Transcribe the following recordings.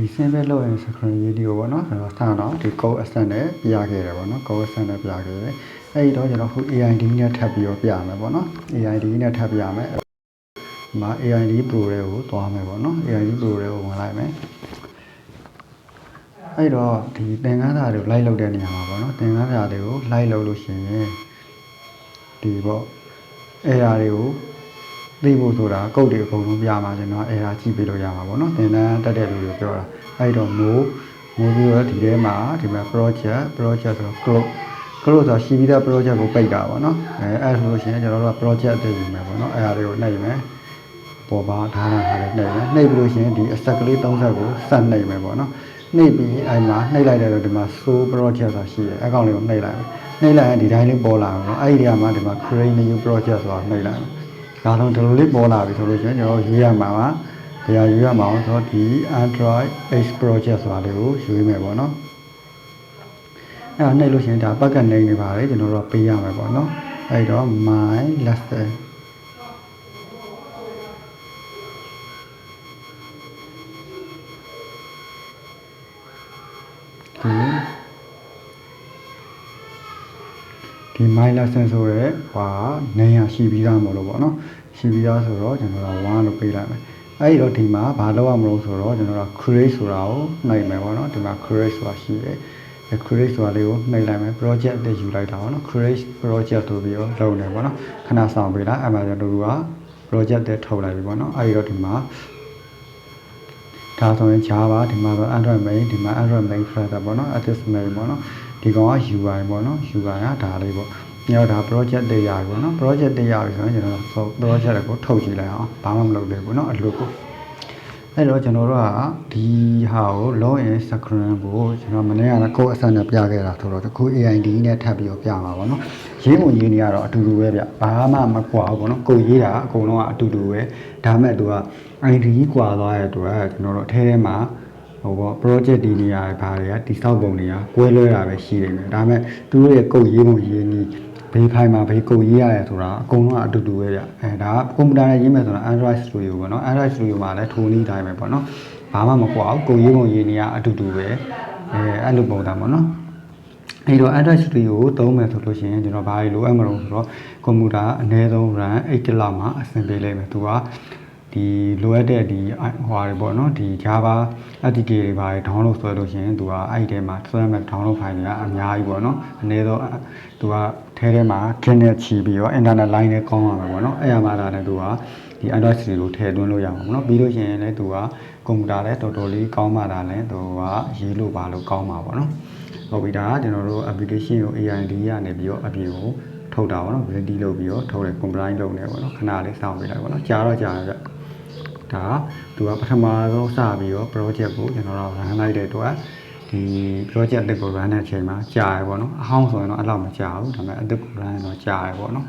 ဒီ sample လုပ်ရင် screen video ပေါ့နော်အဲ့တော့ဆန်းတော့ဒီ code access နဲ့ပြခဲ့တယ်ပေါ့နော် code access နဲ့ပြခဲ့တယ်အဲ့ဒီတော့ကျွန်တော်ခု AID နဲ့ထပ်ပြီးတော့ပြမယ်ပေါ့နော် AID နဲ့ထပ်ပြမယ်ဒီမှာ AID Pro တွေကိုသွားမယ်ပေါ့နော် AID Pro တွေကိုဝင်လိုက်မယ်အဲ့တော့ဒီသင်ခန်းစာတွေကို live လုပ်တဲ့နေရာမှာပေါ့နော်သင်ခန်းစာတွေကို live လုပ်လို့ရှိရင်ဒီပေါ့ error တွေကို သိဖို့ဆိုတာကုတ်တွေအကုန်လုံးပြမှာကျွန်တော် error ကြည့်ပေးလို့ရမှာပေါ့နော်သင်တန်းတက်တဲ့လူတွေပြောတာအဲ့တော့ no မိုးပြီးတော့ဒီထဲမှာဒီမှာ project project ဆိုတော့ close close ဆိုတော့ရှိပြီးသား project ကိုပိတ်တာပေါ့နော်အဲအဲ့ဆိုလို့ရှိရင်ကျွန်တော်တို့က project အသေးယူမယ်ပေါ့နော်အဲ့ဒါတွေကိုနှိပ်မယ်ပေါ်ပါထားတာဟာလည်းနှိပ်မယ်နှိပ်ပြီးလို့ရှိရင်ဒီ asset ကလေး30ကိုဆက်နှိပ်မယ်ပေါ့နော်နှိပ်ပြီးအဲ့မှာနှိပ်လိုက်တဲ့တော့ဒီမှာ show project ဆိုတာရှိတယ်အကောင့်လေးကိုနှိပ်လိုက်မယ်နှိပ်လိုက်ရင်ဒီတိုင်းလေးပေါ်လာမှာပေါ့အဲ့ဒီနေရာမှာဒီမှာ create new project ဆိုတာနှိပ်လိုက်မယ် ဒါတော့ဒီလိုလေးပေါ်လာပြီဆိုလို့ရှိရင်ကျွန်တော်ရွေးရမှာပါဘယ်ဟာရွေးရမှာအောင်ဆိုတော့ဒီ Android X project ဆိုတာလေးကိုရွေးမယ်ပေါ့နော်အဲ့ဒါနှိပ်လို့ရှိရင်ဒါပတ်ကနေနေပါလေကျွန်တော်တို့ပေးရမယ်ပေါ့နော်အဲ့တော့ my lesson ဒီ my lesson ဆိုရဲဟာနေရရှိပြီးသားမလို့ပေါ့နော်ရှိပြီးသားဆိုတော့ကျွန်တော်တို့1လို့ပေးလိုက်မယ်အဲ့ဒီတော့ဒီမှာဘာလုပ်ရမလို့ဆိုတော့ကျွန်တော်တို့ create ဆိုတာကိုနှိပ်မယ်ပေါ့နော်ဒီမှာ create ဆိုတာရှိတယ်အဲ create ဆိုတာလေးကိုနှိပ်လိုက်မယ် project အတယူလိုက်တာပေါ့နော် create project ဆိုပြီးတော့လုပ်နေပေါ့နော်ခဏဆောင်ပေးလိုက်အဲ့မှာကျွန်တော်တို့က project တဲ့ထုတ်လိုက်ပြီပေါ့နော်အဲ့ဒီတော့ဒီမှာဒါဆိုရင် Java ဒီမှာတော့ Android main ဒီမှာ Android main flatter ပေါ့နော် Active main ပေါ့နော် ဒီကောင်က UI ပေါ့နော် UI ကဒါလေးပေါ့ညတော့ဒါ project တေးရပြီပေါ့နော် project တေးရပြီဆိုရင်ကျွန်တော်တို့ project ကိုထုတ်ကြည့်လိုက်အောင်ဘာမှမလုပ်သေးဘူးเนาะအလုပ်ကိုအဲ့တော့ကျွန်တော်တို့ကဒီဟာကို login screen ကိုကျွန်တော်မနေ့ကကိုယ်အစနဲ့ပြခဲ့တာဆိုတော့ဒီခု AID နဲ့ထပ်ပြီးတော့ပြမှာပေါ့နော်ရေးပုံရေးနေရတော့အတူတူပဲဗျဘာမှမကွာဘူးပေါ့နော်ကိုယ်ရေးတာအကုန်လုံးကအတူတူပဲဒါမဲ့သူက ID ကွာသွားတဲ့အတွက်ကျွန်တော်တို့အထဲထဲမှာ ဟိုပေါ့ project ဒီနေရာဘာတွေကတိစောက်ပုံတွေကကွဲလွဲတာပဲရှိနေတယ်ဒါမဲ့သူတို့ရဲ့ကုတ်ရေးပုံရေးနည်းဘေးဖိုင်မှာဘေးကုတ်ရေးရတယ်ဆိုတာအကုန်လုံးကအတူတူပဲဗျအဲဒါကကွန်ပျူတာနဲ့ရေးမယ်ဆိုတာ Android Studio ပေါ့နော် Android Studio မှာလည်းထိုနည်းတိုင်းပဲပေါ့နော်ဘာမှမကွာဘူးကုတ်ရေးပုံရေးနည်းကအတူတူပဲအဲအဲ့လိုပုံစံပေါ့နော်အဲ့တော့ Android Studio ကိုသုံးမယ်ဆိုလို့ရှိရင်ကျွန်တော်ဘာလို့လိုအပ်မလို့ဆိုတော့ကွန်ပျူတာအနည်းဆုံး RAM 8 GB လောက်မှာအဆင်ပြေလိမ့်မယ်သူက ဒီလိုအပ်တဲ့ဒီဟွာတွေပေါ့နော်ဒီ Java APK တွေဘာတွေ download ဆွဲလို့ရှိရင်သူကအဲ့ဒီထဲမှာဆွဲမဲ့ download file တွေကအများကြီးပေါ့နော်အနည်းဆုံးသူကထဲထဲမှာ Git နဲ့ချီပြီးတော့ internet line နဲ့ကောင်းရမှာပေါ့နော်အဲ့ရမှာဒါနဲ့သူကဒီ Android Studio ကိုထည့်သွင်းလို့ရမှာပေါ့နော်ပြီးလို့ရှိရင်လည်းသူကကွန်ပျူတာလည်းတော်တော်လေးကောင်းမှတာလည်းသူကရေးလို့ပါလို့ကောင်းမှာပေါ့နော်ဟုတ်ပြီဒါကကျွန်တော်တို့ application ကို AID ကနေပြီးတော့အပြင်ကိုထုတ်တာပေါ့နော် ready လုပ်ပြီးတော့ထုတ်တယ် compliant လုပ်နေပေါ့နော်ခဏလေးစောင့်ပေးလိုက်ပေါ့နော်ကြာတော့ကြာရကြ ဒါကသူကပထမဆုံးစပြီးတော့ project ကိုကျွန်တော်တို့ run လိုက်တဲ့အတွက်ဒီ project အသစ်ကို run တဲ့အချိန်မှာကြာရပေါ့နော်အဟောင်းဆိုရင်တော့အဲ့လောက်မကြာဘူးဒါပေမဲ့အသစ်ကို run ရင်တော့ကြာရပေါ့နော်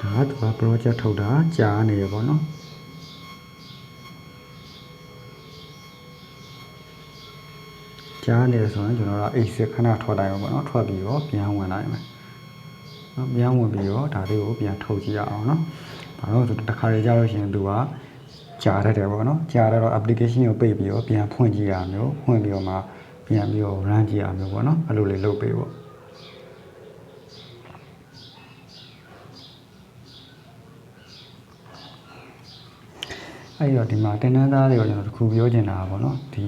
ဒါကသူက project ထုတ်တာကြာနေရပေါ့နော် ကြားနေဆိုရင်ကျွန်တော်တို့အိတ်စခဏထွက်လိုက်အောင်ပေါ့နော်ထွက်ပြီးတော့ပြန်ဝင်လိုက်မယ်နော်ပြန်ဝင်ပြီးတော့ဒါလေးကိုပြန်ထုတ်ကြည့်ရအောင်နော်ဘာလို့ဆိုတခါလေကြာလို့ရှိရင်သူကကြားတတ်တယ်ပေါ့နော်ကြားတော့ application ကိုပိတ်ပြီးတော့ပြန်ဖွင့်ကြည့်ရမျိုးဖွင့်ပြီးတော့မှပြန်ပြီးတော့ run ကြည့်ရမျိုးပေါ့နော်အဲ့လိုလေးလုပ်ပေးပေါ့အဲ့တော့ဒီမှာတင်နန်းသားတွေကိုကျွန်တော်တခုပြောချင်တာပါပေါ့နော်ဒီ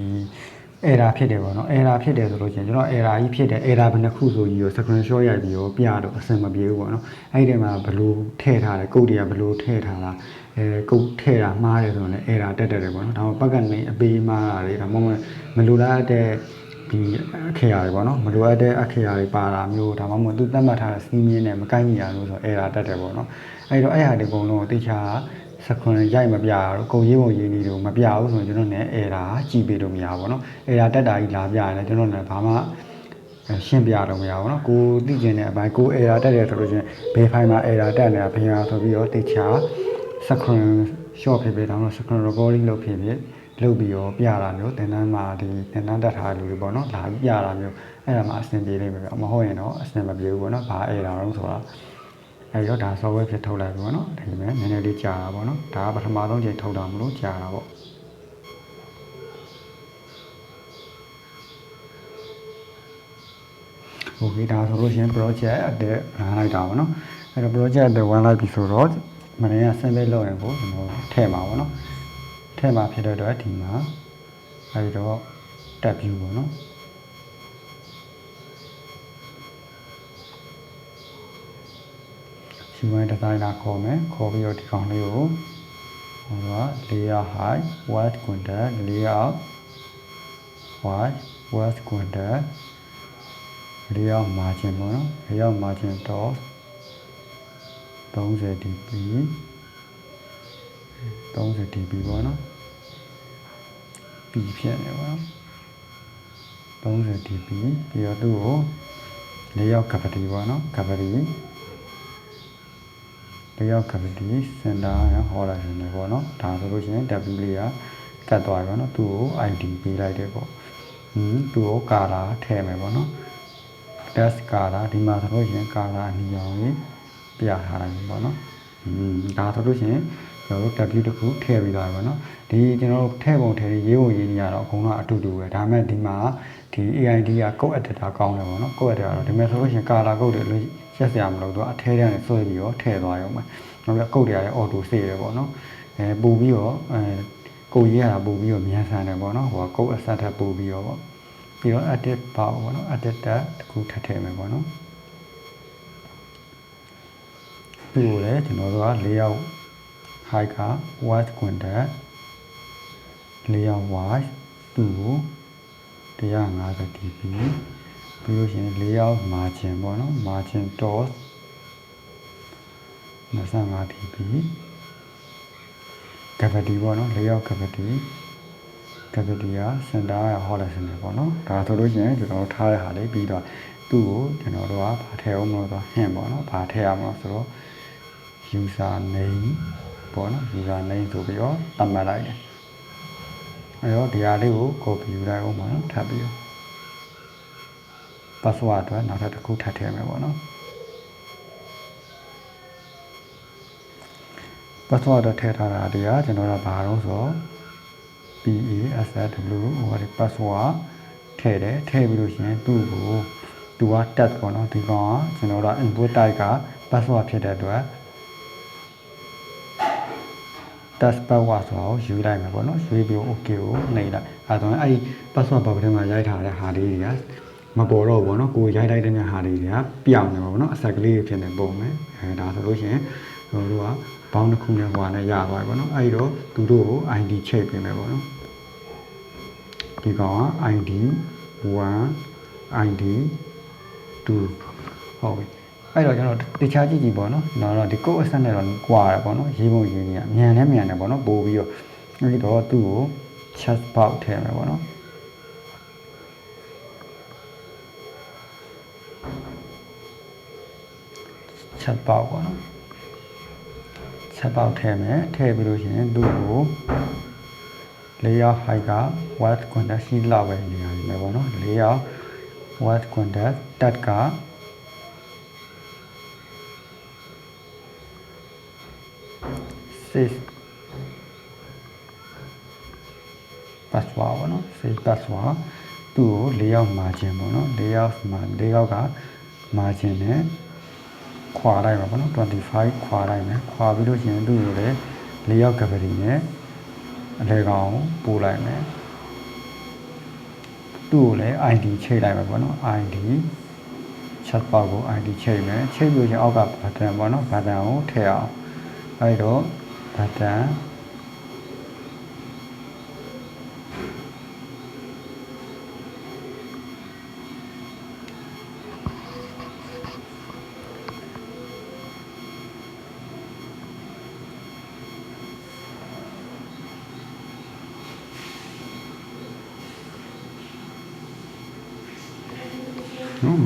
error ဖြစ်တယ်ပေါ့နော် error ဖြစ်တယ်ဆိုလို့ချင်းကျွန်တော် error ကြီးဖြစ်တယ် error ဘယ်နှခုဆိုကြီးရော screenshot ရိုက်ပြီးရောပြတော့အဆင်မပြေဘူးပေါ့နော်အဲ့ဒီထဲမှာဘလို့ထည့်ထားတယ်ကုတ်တွေကဘလို့ထည့်ထားတာအဲကုတ်ထည့်တာမှားတယ်ဆိုတော့လည်း error တက်တက်တယ်ပေါ့နော်ဒါမှပတ်ကနေအပေးမှားတာတွေဒါမှမဟုတ်မလိုလားတဲ့ဒီအခရာတွေပေါ့နော်မလိုအပ်တဲ့အခရာတွေပါတာမျိုးဒါမှမဟုတ်သူသတ်မှတ်ထားတဲ့စီးမြင်းနဲ့မကိုက်ညီတာမျိုးဆို error တက်တယ်ပေါ့နော်အဲ့တော့အဲ့ဟာဒီအကုန်လုံးကိုတေချာ စခွန်ရိုက်မပြရတော့ကိုရေးပုံရေးနည်းတို့မပြဘူးဆိုရင်ကျွန်တော်လည်း error ကြည့်ပေးလို့မရဘူးပေါ့နော် error တက်တာကြီးလာပြရတယ်ကျွန်တော်လည်းဘာမှရှင်းပြတော့မရဘူးเนาะကိုသိကျင်တဲ့အပိုင်းကို error တက်တယ်ဆိုလို့ချင်းဘယ်ဖိုင်မှာ error တက်နေတာဘယ်ဟာဆိုပြီးတော့တေချာ screen shot ဖြစ်ဖြစ်တောင်းတော့ screen recording လုပ်ဖြစ်ဖြစ် လုပ်ပြီးတော့ပြတာမျိုးသင်တန်းမှာဒီသင်တန်းတက်ထားတဲ့လူတွေပေါ့နော်လာပြီးပြတာမျိုးအဲ့ဒါမှအဆင်ပြေလိမ့်မယ်ဗျမဟုတ်ရင်တော့အဆင်မပြေဘူးပေါ့နော်ဘာအဲ့ဒါတော့ဆိုတာ အဲ့တော့ဒါ software ဖြစ်ထုတ်လိုက်ပြီပေါ့နော်ဒါပေမဲ့နည်းနည်းလေးကြာတာပေါ့နော်ဒါကပထမဆုံးချိန်ထုတ်တာမလို့ကြာတာပေါ့ โอเคဒါဆိုလို့ရှိရင် project အတက် run လိုက်တာပေါ့နော်အဲ့တော့ project အတက် run လိုက်ပြီဆိုတော့မနေ့က sample လုပ်ရင်ကိုကျွန်တော်ထည့်မှာပေါ့နော်ထည့်မှာဖြစ်တဲ့အတွက်ဒီမှာအဲ့တော့ tab view ပေါ့နော် ဒီမှာ designer ခေါ်မယ်ခေါ်ပြီးတော့ဒီကောင်လေးကိုဟိုက layer height width content layer width width content layer margin ပေါ့နော် layer margin dot 30 dp 30 dp ပေါ့နော် p ဖြစ်နေပါတော့30 dp ပြီးတော့သူ့ကို layer cavity ပေါ့နော် cavity layer cavity center ရဟောလာနေပေါ့နော်ဒါဆိုလို့ရှိရင် w လေးကကတ်သွားပြီပေါ့နော်သူ့ကို id ပေးလိုက်တယ်ပေါ့ဟင်းသူ့ကို color ထည့်မယ်ပေါ့နော် test ကာတာဒီမှာဆိုလို့ရှိရင်ကာတာအနီရောင်ကြီးပြထားတယ်ပေါ့နော်อืมဒါဆိုလို့ရှိရင်ကျွန်တော်တို့ W တစ်ခုထည့်ပြီးသွားပြီပေါ့နော်ဒီကျွန်တော်တို့ထည့်ပုံထည့်ရေးရေးပုံရေးနေရတော့အကုန်လုံးအတူတူပဲဒါပေမဲ့ဒီမှာဒီ AID က code editor ကောင်းတယ်ပေါ့နော် code editor ကတော့ဒီမဲ့ဆိုလို့ရှိရင်ကာလာ code တွေလို့ ရက်စရာမလိုတော့အထဲထဲနဲ့ဆွဲပြီးတော့ထည့်သွားရုံပဲနောက်ပြီး code တွေလည်း auto save တယ်ပေါ့နော်အဲပို့ပြီးတော့အဲကိုရေးရတာပို့ပြီးတော့မြန်ဆန်တယ်ပေါ့နော်ဟိုက code asset ထပ်ပို့ပြီးတော့ပေါ့ပြီးတော့ edit ပါပေါ့နော် edit တက်တစ်ခုထပ်ထည့်မယ်ပေါ့နော်ပြီးတော့လည်းကျွန်တော်တို့က layout height က white content layout wise သူ့ကို150 dp ပြီးလို့ရှိရင် layout margin ပေါ့နော် margin dot 25 dp cavity ပေါ့နော် layout cavity cavity က center က hollow center ပေါ့နော်ဒါဆိုလို့ရှိရင်ကျွန်တော်တို့ထားတဲ့ဟာလေးပြီးတော့သူ့ကိုကျွန်တော်တို့ကဗာထည့်အောင်မလို့ဆို hint ပေါ့နော်ဗာထည့်အောင်မလို့ဆိုတော့ user name ပေါ့နော် user name ဆိုပြီးတော့သတ်မှတ်လိုက်တယ်အဲတော့ဒီဟာလေးကို copy ယူလိုက်အောင်ပါနော်ထပ်ပြီးတော့ password အတွက်နောက်ထပ်တစ်ခုထပ်ထည့်မယ်ပေါ့နော် password တော့ထည့်ထားတာတရားကျွန်တော်တို့ဘာလို့ဆိုတော့ PASW ဟိုဒီ password ထည့်တယ်ထည့်ပြီးလို့ရှိရင်သူ့ကိုသူက tag ပေါ့နော်ဒီကောင်ကကျွန်တော်တို့ input type က password ဖြစ်တဲ့အတွက် test password ဆိုတော့ယူလိုက်မယ်ပေါ့နော်ရွေးပြီး okay ကိုနှိပ်လိုက်အဲဒါဆိုရင်အဲ့ဒီ password ဘောက်ထဲမှာရိုက်ထားတဲ့ဟာလေးတွေကမ ပေါ်တော့ဘူးပေါ့နော်ကိုရိုက်လိုက်တဲ့ဟာလေးတွေကပြောင်းနေပါပေါ့နော်အဆက်ကလေးဖြစ်နေပုံမယ်အဲဒါဆိုလို့ရှိရင်တို့တို့ကဘောင်းတစ်ခုနဲ့ဟိုဟာနဲ့ရသွားပြီပေါ့နော်အဲ့ဒီတော့သူတို့ကို ID ချိတ်ပေးမယ်ပေါ့နော်ဒီကောင်က ID 1 ID 2ဟုတ်ပြီအဲ့တော့ကျွန်တော်တခြားကြည့်ကြည့်ပေါ့နော်တော့တော့ဒီ code asset နဲ့တော့ကွာတယ်ပေါ့နော်ရေးပုံရေးနေရမြန်နဲ့မြန်တယ်ပေါ့နော်ပို့ပြီးတော့အဲ့ဒီတော့သူ့ကို chat box ထည့်မယ်ပေါ့နော် chat box ပေါ့နော် chat box ထည့်မယ်ထည့်ပြီးလို့ရှိရင်သူ့ကို layer height က word content ရှိလောက်ပဲနေရာနေမယ်ပေါ့နော် layer word content တက်က6 password ပေါ့နော်6 password သူ့ကို layout margin ပေါ့နော် layout မှာ layout က margin နဲ့ ခွာလိုက်ပါပေါ့နော်25ခွာလိုက်မယ်ခွာပြီးလို့ရှိရင်သူ့ကိုလည်း layout cavity နဲ့အလဲကောင်ပို့လိုက်မယ်သူ့ကိုလည်း ID ချိန်လိုက်မယ်ပေါ့နော် ID chat box ကို ID ချိန်မယ်ချိန်ပြီးရင်အောက်က button ပေါ့နော် button ကိုထည့်အောင်အဲ့တော့ button နော်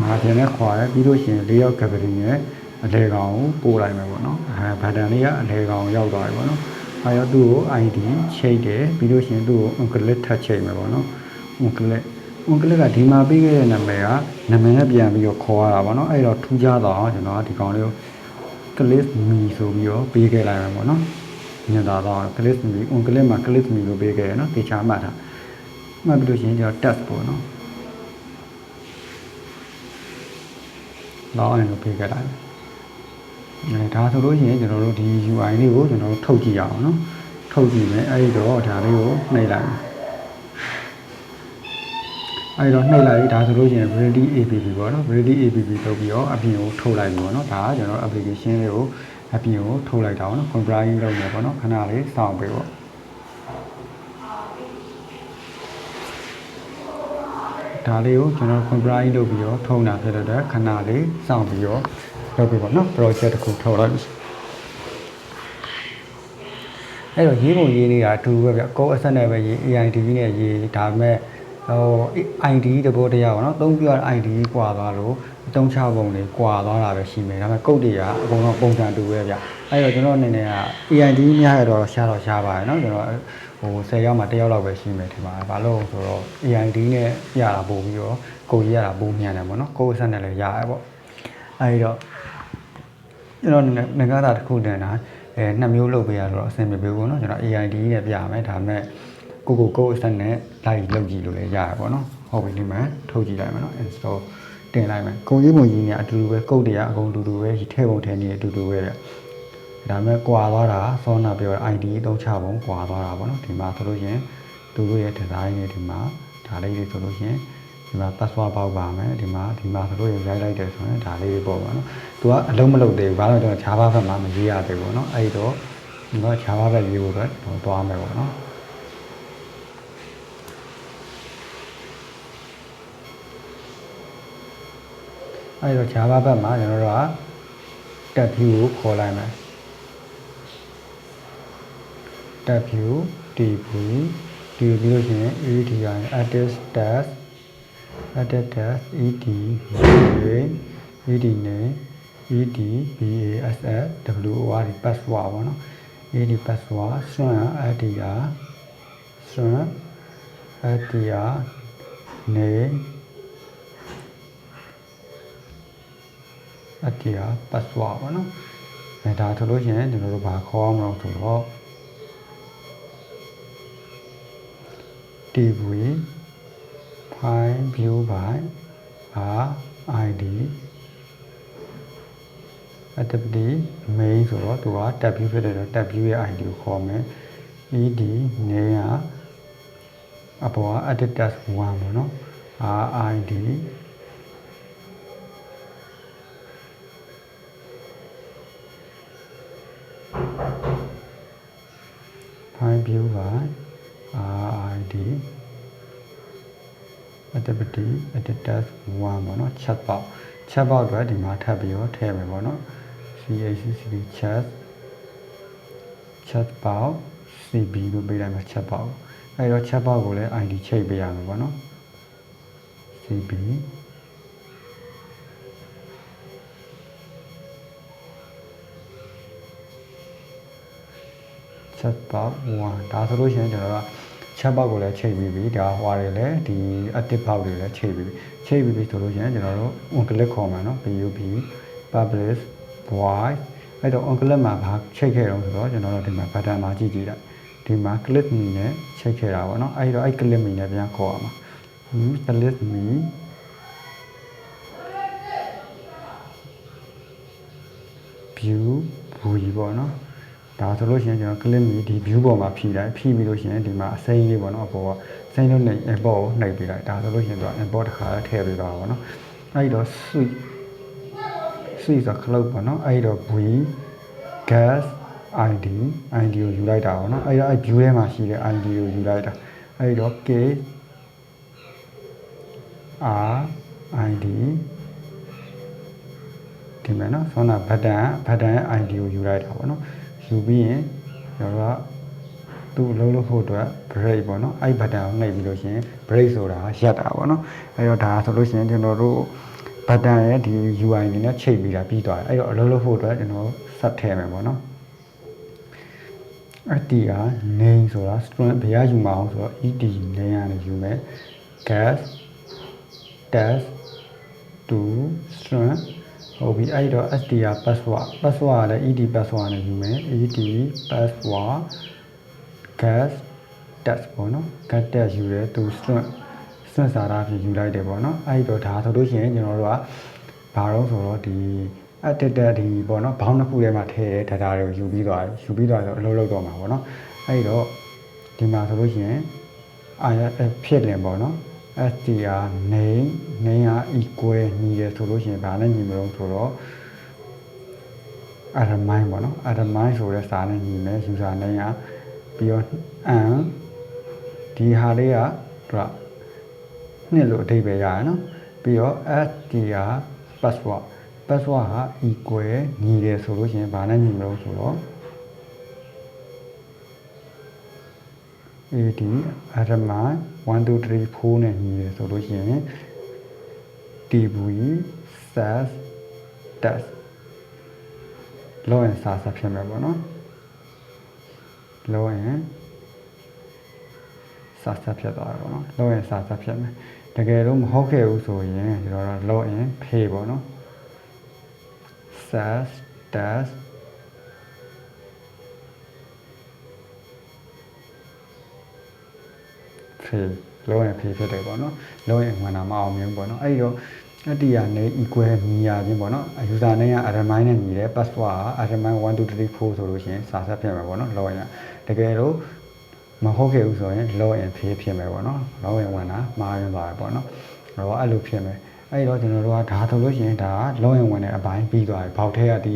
မာဂျင်နဲ့ခွာရပြီးလို့ရှိရင်လေးယောက်ကပတိနဲ့အလဲကောင်ကိုပို့လိုက်မယ်ပေါ့နော်အဲဘတ်တန်လေးကအလဲကောင်ရောက်သွားပြီပေါ့နော်အဲတော့သူ့ကို ID ချိတ်တယ်ပြီးလို့ရှိရင်သူ့ကို unglet ထပ်ချိတ်မယ်ပေါ့နော် unglet unglet ကဒီမှာပေးခဲ့တဲ့နာမည်ကနာမည်နဲ့ပြန်ပြီးတော့ခေါ်ရတာပေါ့နော်အဲ့တော့ထူးခြားတော့ကျွန်တော်ကဒီကောင်လေးကို clip me ဆိုပြီးတော့ပေးခဲ့လိုက်မယ်ပေါ့နော်ညတာတော့ clip me unglet မှာ clip me လို့ပေးခဲ့ရနော်တေချာမှတ်တာမှတ်ပြီးလို့ရှိရင်ကျွန်တော် test ပေါ့နော် လောက်အောင်လို့ပေးခဲ့လိုက်အဲဒါဆိုလို့ရှိရင်ကျွန်တော်တို့ဒီ UI လေးကိုကျွန်တော်တို့ထုတ်ကြည့်ရအောင်နော်ထုတ်ကြည့်မယ်အဲ့ဒီတော့ဒါလေးကိုနှိပ်လိုက်မယ်အဲ့တော့နှိပ်လိုက်ဒါဆိုလို့ရှိရင် ready app ပေါ့နော် ready app လုပ်ပြီးတော့အပြင်ကိုထုတ်လိုက်ပြီပေါ့နော်ဒါကကျွန်တော် application လေးကိုအပြင်ကိုထုတ်လိုက်တာပေါ့နော် compiling လုပ်နေပေါ့နော်ခဏလေးစောင့်ပေးပေါ့ ဒါလေးကိုကျွန်တော် compiling လုပ်ပြီးတော့ထုံးတာဖြစ်တဲ့အတွက်ခဏလေးစောင့်ပြီးတော့လုပ်ပြီးပေါ့နော် project တစ်ခုထုတ်လိုက်ပြီအဲ့တော့ရေးပုံရေးနေတာအတူပဲဗျကိုယ်အဆက်နဲ့ပဲရေး AIDB နဲ့ရေးဒါပေမဲ့ဟို ID တဘောတရားပေါ့နော်သုံးပြရတဲ့ ID ကွာသွားလို့အတုံးချပုံတွေကွာသွားတာပဲရှိမယ်ဒါပေမဲ့ကုတ်တွေကအကုန်လုံးပုံစံတူပဲဗျအဲ့တော့ကျွန်တော်အနေနဲ့က AID များရတော့ရှားတော့ရှားပါတယ်နော်ကျွန်တော် ဟို10ရောက်မှ1ရောက်လောက်ပဲရှိမယ်ဒီမှာဘာလို့ဆိုတော့ AID နဲ့ရတာပို့ပြီးတော့ကိုကြီးရတာပို့မြန်တယ်ပေါ့နော်ကိုယ်အဆက်နဲ့လည်းရရပေါ့အဲ့တော့ကျွန်တော်ငကားတာတစ်ခုတန်တာအဲနှစ်မျိုးလုပ်ပေးရတော့အဆင်ပြေပြီပေါ့နော်ကျွန်တော် AID နဲ့ပြရမယ်ဒါပေမဲ့ကိုကိုကိုအဆက်နဲ့လိုက်လုပ်ကြည့်လို့လည်းရရပေါ့နော်ဟုတ်ပြီဒီမှာထုတ်ကြည့်လိုက်မယ်နော် install တင်လိုက်မယ်ကုံကြီးမုံကြီးနဲ့အတူတူပဲကုတ်တွေကအကုန်တူတူပဲထဲပုံထဲနေအတူတူပဲဗျ ဒါမဲ့ကွာသွားတာဆောနာပြောတာ ID အသုံးချပုံကွာသွားတာပေါ့နော်ဒီမှာဆိုလို့ရင်သူတို့ရဲ့ design တွေဒီမှာဒါလေးတွေဆိုလို့ရင်ဒီမှာ password ပေါက်ပါမယ်ဒီမှာဒီမှာသူတို့ရိုက်လိုက်တယ်ဆိုရင်ဒါလေးတွေပေါ့ပါနော်သူကအလုံးမလုံးသေးဘူးဘာလို့လဲဆိုတော့ Java ဘက်မှာမရေးရသေးဘူးပေါ့နော်အဲ့တော့ဒီမှာ Java ဘက်ရေးဖို့အတွက်တော့သွားမယ်ပေါ့နော်အဲ့တော့ Java ဘက်မှာကျွန်တော်တို့က tab view ကိုခေါ်လိုက်မယ် tab view tv ဒီပြီးလို့ရှိရင် edi artist test artist test ed ed name ed bass word password ပေါ့နော် ed password string adr string adr name အတီး password ပေါ့နော်အဲဒါဆိုလို့ရှိရင်ကျွန်တော်တို့ဘာခေါ်အောင်လို့ဆိုတော့ tv file view by r id activity main ဆိုတော့သူက tab view ဖြစ်တဲ့တော့ tab view ရဲ့ id ကိုခေါ်မယ် ed name ကအပေါ်က edit task 1ပေါ့နော် r id file view by RID activity editors 1ပေါ့နော် chat box chat box အတွက်ဒီမှာထပ်ပြီးတော့ထည့်မယ်ပေါ့နော် CHCCD chat chat box CB လို့ပေးလိုက်မှာ chat box အဲဒီတော့ chat box ကိုလည်း ID ချိန်ပေးရမှာပေါ့နော် CB chat box 1ဒါဆိုလို့ရှိရင်ကျွန်တော်က ချမ်းပေါက်ကိုလည်းချိန်ပြီးပြီဒါဟွာတွေလည်းဒီအတစ်ပေါက်တွေလည်းချိန်ပြီးပြီချိန်ပြီးပြီဆိုလို့ရင်ကျွန်တော်တို့ onclet ခေါ်မှာနော် BUB publish void အဲ့တော့ onclet မှာဘာချိန်ခဲ့တော့ဆိုတော့ကျွန်တော်တို့ဒီမှာ button မှာကြည့်ကြည့်လိုက်ဒီမှာ click me နဲ့ချိန်ခဲ့တာပေါ့နော်အဲ့တော့အဲ့ click me နဲ့ပြန်ခေါ်ရမှာ use the list me ဖြူဘူကြီးပေါ့နော် ဒါဆိုလို့ရှိရင်ကျွန်တော် clip မီဒီ view ပေါ်မှာဖြည့်လိုက်ဖြည့်ပြီးလို့ရှိရင်ဒီမှာအစိမ်းလေးပေါ့နော်အပေါ်ကစိမ်းလို့နေ import ကိုနှိပ်ပေးလိုက်ဒါဆိုလို့ရှိရင်သူက import တစ်ခါထည့်ပေးသွားပါပေါ့နော်အဲ့ဒီတော့ switch switch ဆို cloud ပေါ့နော်အဲ့ဒီတော့ v gas id id ကိုယူလိုက်တာပေါ့နော်အဲ့တော့အဲ့ view ထဲမှာရှိတဲ့ id ကိုယူလိုက်တာအဲ့ဒီတော့ k r id ဒီမှာနော်ဆောနာဘတ်တန်ဘတ်တန်ရဲ့ ID ကိုယူလိုက်တာပေါ့နော် ယူပြီးရင်ကျွန်တော်ကသူ့အလုပ်လုပ်ဖို့အတွက် break ပေါ့နော်အဲ့ဘတ်တန်ကိုနှိပ်ပြီးလို့ရှိရင် break ဆိုတာရက်တာပေါ့နော်အဲ့တော့ဒါဆိုလို့ရှိရင်ကျွန်တော်တို့ဘတ်တန်ရဲ့ဒီ UI အနေနဲ့ချိန်ပြီးတာပြီးသွားတယ်အဲ့တော့အလုပ်လုပ်ဖို့အတွက်ကျွန်တော်ဆက်ထည့်မယ်ပေါ့နော်အတီက name ဆိုတာ string ဘယ်ရယူမအောင်ဆိုတော့ ed name ကနေယူမယ် gas test to string ဟုတ်ပြီအဲ့တော့ st က password password ကလည်း ed password နဲ့ယူမယ် ed password gas test ပေါ့နော် gas test ယူတယ်သူ string string စာသားဖြစ်ယူလိုက်တယ်ပေါ့နော်အဲ့တော့ဒါဆိုလို့ရှိရင်ကျွန်တော်တို့ကဘာလို့ဆိုတော့ဒီ editor ဒီပေါ့နော်ဘောင်းတစ်ခုထဲမှာထည့်တဲ့ data တွေကိုယူပြီးသွားတယ်ယူပြီးသွားဆိုအလုပ်လုပ်တော့မှာပေါ့နော်အဲ့တော့ဒီမှာဆိုလို့ရှိရင် IF ဖြစ်တယ်ပေါ့နော် str name name က equal ညီတယ်ဆိုလို့ရှိရင်ဘာနဲ့ညီမလို့ဆိုတော့ admin ပေါ့နော် admin ဆိုတဲ့စာနဲ့ညီမယ် user name ကပြီးတော့ and ဒီဟာလေးကသူကနှစ်လို့အဓိပ္ပာယ်ရတယ်နော်ပြီးတော့ str password password ဟာ equal ညီတယ်ဆိုလို့ရှိရင်ဘာနဲ့ညီမလို့ဆိုတော့ AD အရမ 1 2 3 4နဲ့ညီတယ်ဆိုလို့ရှိရင် TV SAS test လောရင်စာစာဖြစ်မယ်ပေါ့နော်လောရင်စာစာဖြစ်သွားတယ်ပေါ့နော်လောရင်စာစာဖြစ်မယ်တကယ်လို့မဟုတ်ခဲ့ဘူးဆိုရင်ဒီတော့လောရင်ဖေးပေါ့နော် SAS test ဖေးလုံးရင်ဖေးဖြစ်တယ်ပေါ့နော်လုံးရင်ဝင်တာမအောင်မြင်ဘူးပေါ့နော်အဲ့ဒီတော့အတ္တိယာနဲ့ equal ညီရခြင်းပေါ့နော် user name က admin နဲ့ညီတယ် password က admin 1 2 3 4ဆိုလို့ရှိရင်စာဆက်ဖြစ်မယ်ပေါ့နော်လုံးရင်တကယ်လို့မဟုတ်ခဲ့ဘူးဆိုရင် login ဖေးဖြစ်မယ်ပေါ့နော် login ဝင်တာမှားရင်းသွားတယ်ပေါ့နော်တော့အဲ့လိုဖြစ်မယ်အဲ့တော့ကျွန်တော်တို့ကဒါဆိုလို့ရှိရင်ဒါက login ဝင်တဲ့အပိုင်းပြီးသွားပြီဘောက်ထဲကဒီ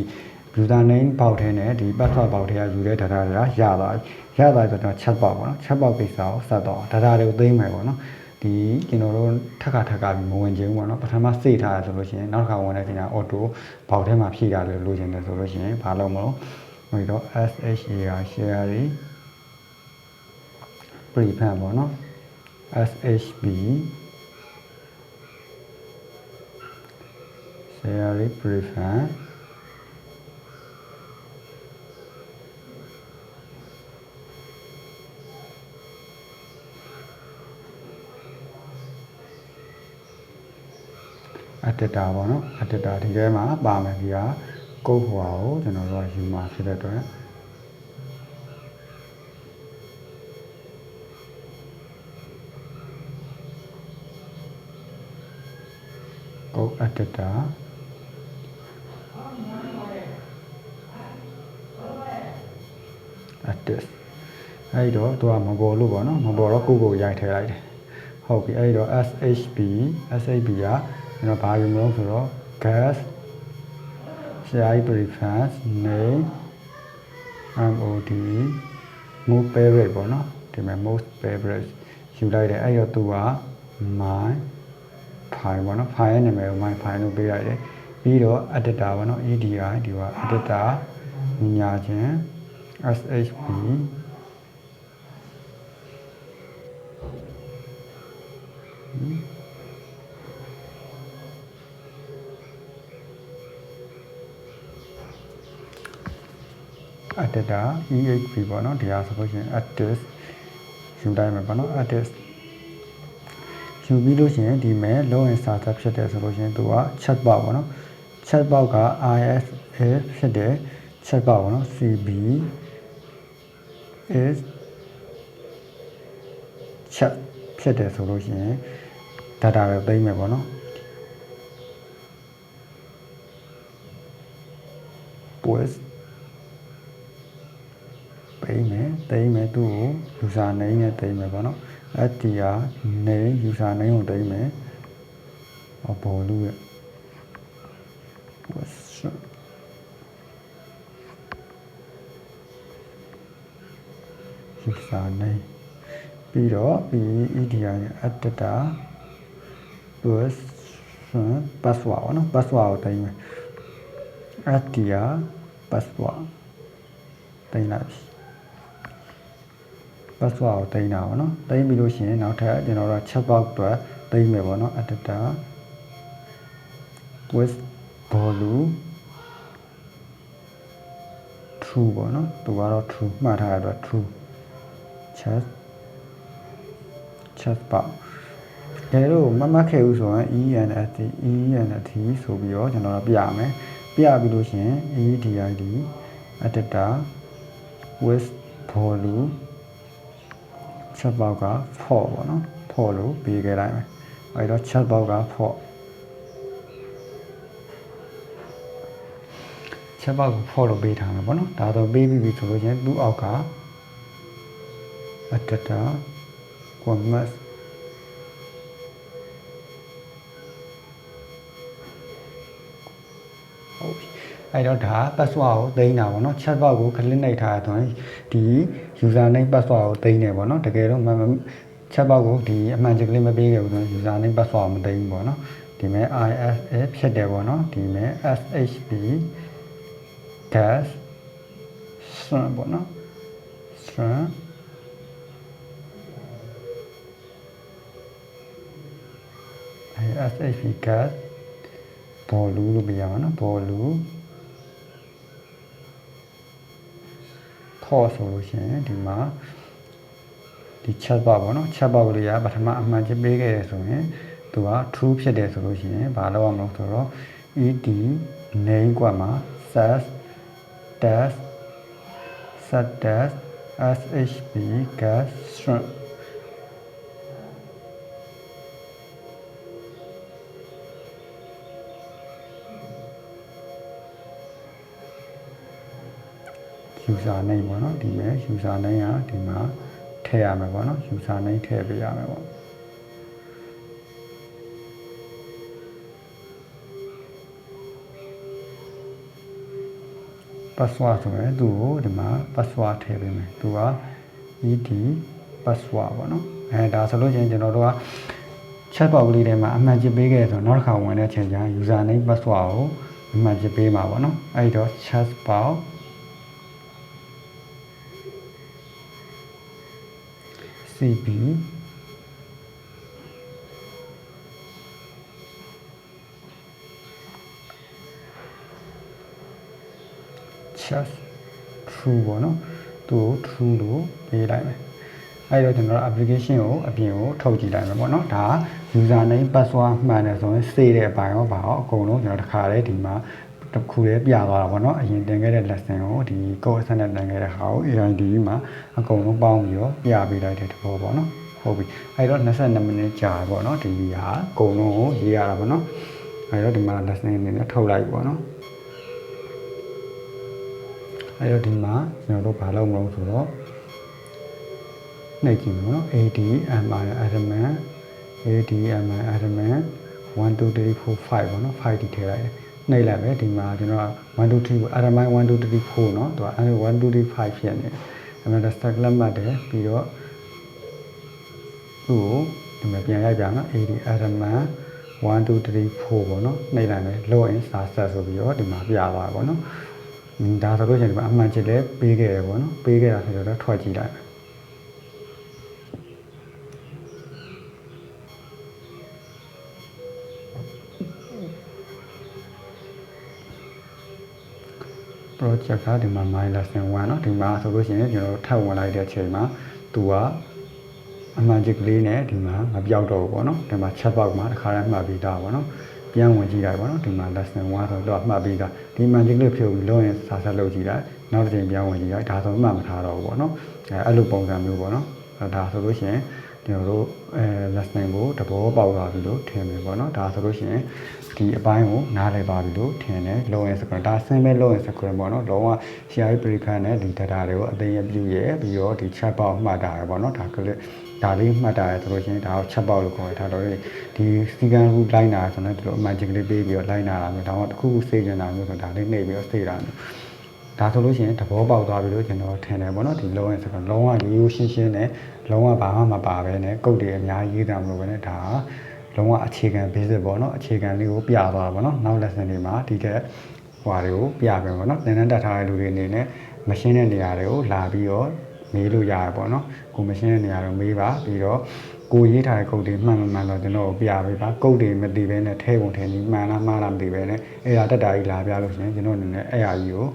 user name ပေါက်ထဲနဲ့ဒီ password ပေါက်ထဲကယူတဲ့ data တွေကရသွားပြီရသွားဆိုတော့ chat box ပေါ့နော် chat box ကိစ္စကိုဆက်တော့ data တွေကိုသိမ်းမယ်ပေါ့နော်ဒီကျွန်တော်တို့ထပ်ခါထပ်ခါပြီးမဝင်ချင်ဘူးပေါ့နော်ပထမစိတ်ထားရဆိုလို့ရှိရင်နောက်တစ်ခါဝင်တဲ့ချိန်က auto ပေါက်ထဲမှာဖြည့်ရတယ်လို့ချင်တယ်ဆိုလို့ရှိရင်ဘာလုပ်မလို့ဟိုတော့ SHA share prevent ပေါ့နော် SHB share prevent အတ္တတာပေါ့နော်အတ္တတာဒီထဲမှာပါမယ်ဒီကကုတ်ဟွာကိုကျွန်တော်တို့ကယူမှာဖြစ်တဲ့အတွက်ကုတ်အတ္တတာအတ္တအဲ့တော့သူကမပေါ်လို့ပေါ့နော်မပေါ်တော့ကိုကိုရိုက်ထည့်လိုက်တယ်ဟုတ်ပြီအဲ့တော့ SHB SHB က ကျွန်တော်ဘာယူမလို့ဆိုတော့ gas CI preference name MOD move favorite ပေါ့နော်ဒီမှာ most favorite ယူလိုက်တယ်အဲ့တော့သူက my file ပေါ့နော် file ရဲ့နာမည်ကို my file လို့ပေးလိုက်တယ်ပြီးတော့ editor ပေါ့နော် EDI ဒီက editor ညာခြင်း SHP အတ္တတာ EHP ပေါ့နော်ဒီဟာဆိုလို့ရှိရင် artist ယူတိုင်းမှာပေါ့နော် artist ယူပြီးလို့ရှိရင်ဒီမဲ့လုံးဝင်စာသက်ဖြစ်တယ်ဆိုလို့ရှိရင်သူက chat box ပေါ့နော် chat box က ISA ဖြစ်တယ် chat box ပေါ့နော် CB is chat ဖြစ်တယ်ဆိုလို့ရှိရင် data ပဲသိမ်းမယ်ပေါ့နော် pues သိမ်းမယ်သိမ်းမယ်သူ့ကို user name နဲ့သိမ်းမယ်ပေါ့နော်အဲ့ဒီက name user name ကိုသိမ်းမယ်အပေါ်လူရဲ့ question user name ပြီးတော့ဒီ EDI ရဲ့ editor plus password ပေါ့နော် password ကိုသိမ်းမယ် editor password သိမ်းလိုက်ပြီ password ကိုတင်တာပေါ့နော်တင်ပြီးလို့ရှိရင်နောက်ထပ်ကျွန်တော်တို့ chat box အတွက်တင်မယ်ပေါ့နော် editor with volume true ပေါ့နော်သူကတော့ true မှတ်ထားရတော့ true chest chest box ကဲတော့မမတ်ခဲ့ဘူးဆိုရင် ENT ENT ဆိုပြီးတော့ကျွန်တော်တို့ပြရမယ်ပြပြီးလို့ရှိရင် EDID adapter with volume ချက်ပေါက်က for ပေါ့နော် for လို့ပေးခဲ့လိုက်မယ်အဲဒီတော့ချက်ပေါက်က for ချက်ပေါက်ကို for လို့ပေးထားမှာပေါ့နော်ဒါတော့ပေးပြီးပြီဆိုလို့ချင်းသူ့အောက်က adapter commerce ဟုတ်ပြီ အဲ့တော့ဒါ password ကိုသိမ်းတာပေါ့နော် chat box ကို click နှိပ်ထားရဆိုရင်ဒီ user name password ကိုသိမ်းတယ်ပေါ့နော်တကယ်တော့ chat box ကိုဒီအမှန်တကယ်မပေးခဲ့ဘူးဆိုရင် user name password မသိဘူးပေါ့နော်ဒီမဲ့ ISA ဖြစ်တယ်ပေါ့နော်ဒီမဲ့ SHB gas ဆွမ်းပေါ့နော်ဆွမ်းအဲ SHB gas ဘောလူလို့ပြရမှာနော်ဘောလူ for ဆိုလို့ရှိရင်ဒီမှာဒီ chat box ပေါ့နော် chat box လေးကပထမအမှန်ချပေးခဲ့တယ်ဆိုရင်သူက true ဖြစ်တယ်ဆိုလို့ရှိရင်ဘာလုပ်ရမလဲဆိုတော့ ed name ကွက်မှာ search test set test shb gas shrimp ယူဆနိုင်ပေါ့နော်ဒီမဲ့ယူဆနိုင်ကဒီမှာထည့်ရမယ်ပေါ့နော်ယူဆနိုင်ထည့်ပေးရမယ်ပေါ့ပတ်စဝါဆိုရင်သူ့ကိုဒီမှာပတ်စဝါထည့်ပေးမယ်သူက ed ပတ်စဝါပေါ့နော်အဲဒါဆိုလို့ချင်းကျွန်တော်တို့က chat box လေးထဲမှာအမှန်ချပေးခဲ့ဆိုတော့နောက်တစ်ခါဝင်တဲ့အချိန်ကျရင် user name password ကိုအမှန်ချပေးမှာပေါ့နော်အဲ့တော့ chat box CB chess true ပေါ့နော်သူ့ကို true လို့ပေးလိုက်မယ်အဲ့တော့ကျွန်တော်တို့ application ကိုအပြင်ကိုထုတ်ကြည့်လိုက်မယ်ပေါ့နော်ဒါ user name password မှန်တယ်ဆိုရင် save တဲ့အပိုင်းရောဘာရောအကုန်လုံးကျွန်တော်တစ်ခါတည်းဒီမှာ တစ်ခုလေးပြသွားတာပေါ့နော်အရင်တင်ခဲ့တဲ့ lesson ကိုဒီ code အစနဲ့တင်ခဲ့တဲ့ဟာကို AID မှာအကုန်လုံးပေါင်းပြီးတော့ပြပေးလိုက်တဲ့တဘောပေါ့နော်ဟုတ်ပြီအဲ့တော့22မိနစ်ကြာပေါ့နော်ဒီဟာအကုန်လုံးကိုရေးရတာပေါ့နော်အဲ့တော့ဒီမှာ lesson အနေနဲ့ထုတ်လိုက်ပေါ့နော်အဲ့တော့ဒီမှာကျွန်တော်တို့ဘာလုပ်မလို့ဆိုတော့နှိပ်ကြည့်မယ်နော် ADMI admin ADMI admin 1 2 3 4 5ပေါ့နော်5ဒီထည့်လိုက်တယ် နှိပ်လိုက်ပဲဒီမှာကျွန်တော်1 2 3ကို admin 1 2 3 4เนาะသူကအဲ့1 2 3 5ဖြစ်နေတယ်အဲ့မှာ stack လက်မှတ်တယ်ပြီးတော့သူ့ကိုဒီမှာပြန်ရိုက်ပြနော် AD admin 1 2 3 4ပေါ့နော်နှိပ်လိုက်မယ် login star set ဆိုပြီးတော့ဒီမှာပြသွားပါပေါ့နော်ဒါဆိုလို့ရှိရင်ဒီမှာအမှန်ချစ်လဲပေးခဲ့ရပေါ့နော်ပေးခဲ့တာဆိုတော့ထွက်ကြည့်လိုက် project ကဒီမှာ minus 1เนาะဒီမှာဆိုလို့ရှိရင်ကျွန်တော်ထပ်ဝင်လိုက်တဲ့အချိန်မှာသူကအမှန်ချစ်ကလေးနဲ့ဒီမှာမပြောက်တော့ဘူးပေါ့နော်ဒီမှာ chat box မှာတစ်ခါတည်းမှတ်ပြီးသားပေါ့နော်ပြန်ဝင်ကြည့်လိုက်ပေါ့နော်ဒီမှာ lesson 1ဆိုတော့မှတ်ပြီးသားဒီမှန်ချစ်ကလေးဖြုတ်ပြီးလုံးရင်စာဆက်လုပ်ကြည့်လိုက်နောက်တစ်ချိန်ပြန်ဝင်ကြည့်လိုက်ဒါဆိုမှတ်မထားတော့ဘူးပေါ့နော်အဲအဲ့လိုပုံစံမျိုးပေါ့နော်ဒါဆိုလို့ရှိရင်ကျွန်တော်တို့အဲ lesson ကိုသဘောပေါက်လာပြီလို့ထင်တယ်ပေါ့နော်ဒါဆိုလို့ရှိရင် ဒီအပိုင်းကိုနားလည်ပါပြီလို့ထင်တယ် low end screen ဒါဆင်းမဲ့ low end screen ပေါ့နော်လုံးဝ CI breaker နဲ့ဒီ data တွေကိုအသိအပြုရပြီးတော့ဒီ chat box မှတ်တာရပေါ့နော်ဒါ click ဒါလေးမှတ်တာရဆိုလို့ရှိရင်ဒါကို chat box လို့ခေါ်ရတာတော့ဒီစီကံခုလိုက်နာဆိုတော့ဒီလို magic လေးပေးပြီးတော့လိုက်နာတာမျိုးဒါမှတစ်ခုခုစေချင်တာမျိုးဆိုဒါလေးနှိပ်ပြီးတော့စေတာမျိုးဒါဆိုလို့ရှိရင်သဘောပေါက်သွားပြီလို့ကျွန်တော်ထင်တယ်ပေါ့နော်ဒီလုံးဝဆိုတော့လုံးဝရိုးရိုးရှင်းရှင်းနဲ့လုံးဝဘာမှမပါဘဲနဲ့ကုတ်တွေအများကြီးရေးတာမလို့ပဲနဲ့ဒါ လုံးဝအခြေခံ basic ပေါ့နော်အခြေခံလေးကိုပြသွားတာပေါ့နော်နောက် lesson တွေမှာဒီတဲ့ဟွာတွေကိုပြပြန်ပေါ့နော်သင်တန်းတက်ထားတဲ့လူတွေအနေနဲ့မရှင်းတဲ့နေရာတွေကိုလာပြီးတော့မေးလို့ရရပေါ့နော်ကိုမရှင်းတဲ့နေရာတော့မေးပါပြီးတော့ကိုရေးထားတဲ့ကုတ်တွေမှန်မှန်တော့ကျွန်တော်ပြပေးပါကုတ်တွေမသိဘဲနဲ့ထဲပုံထဲကြီးမှန်လားမှားလားမသိဘဲနဲ့အဲ့ဒါတက်တာကြီးလာပြလို့ရှိရင်ကျွန်တော်အနေနဲ့အဲ့အရာကြီးကို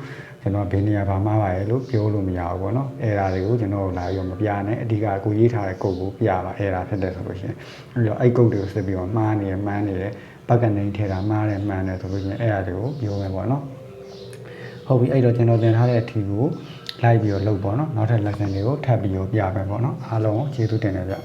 ကျွန်ကျွန်တော်ဘယ်နေရာဘာမှားပါရဲ့လို့ပြောလို့မရဘူးပေါ့နော်အဲ့ဒါတွေကိုကျွန်တော်လာပြီးတော့မပြနဲ့အဓိကကိုရေးထားတဲ့ကုတ်ကိုပြပါအဲ့ဒါဖြစ်တယ်ဆိုလို့ရှိရင်အဲ့တော့အဲ့ကုတ်တွေကိုစစ်ပြီးတော့မှားနေရမှန်းနေတယ်ဘက်ကနေထဲတာမှားတယ်မှန်းတယ်ဆိုလို့ရှိရင်အဲ့ဒါတွေကိုပြောမယ်ပေါ့နော်ဟုတ်ပြီအဲ့တော့ကျွန်တော်သင်ထားတဲ့အထီကိုလိုက်ပြီးတော့လုပ်ပေါ့နော်နောက်ထပ် lesson တွေကိုထပ်ပြီးတော့ပြမယ်ပေါ့နော်အားလုံးကိုကျေးဇူးတင်တယ်ဗျ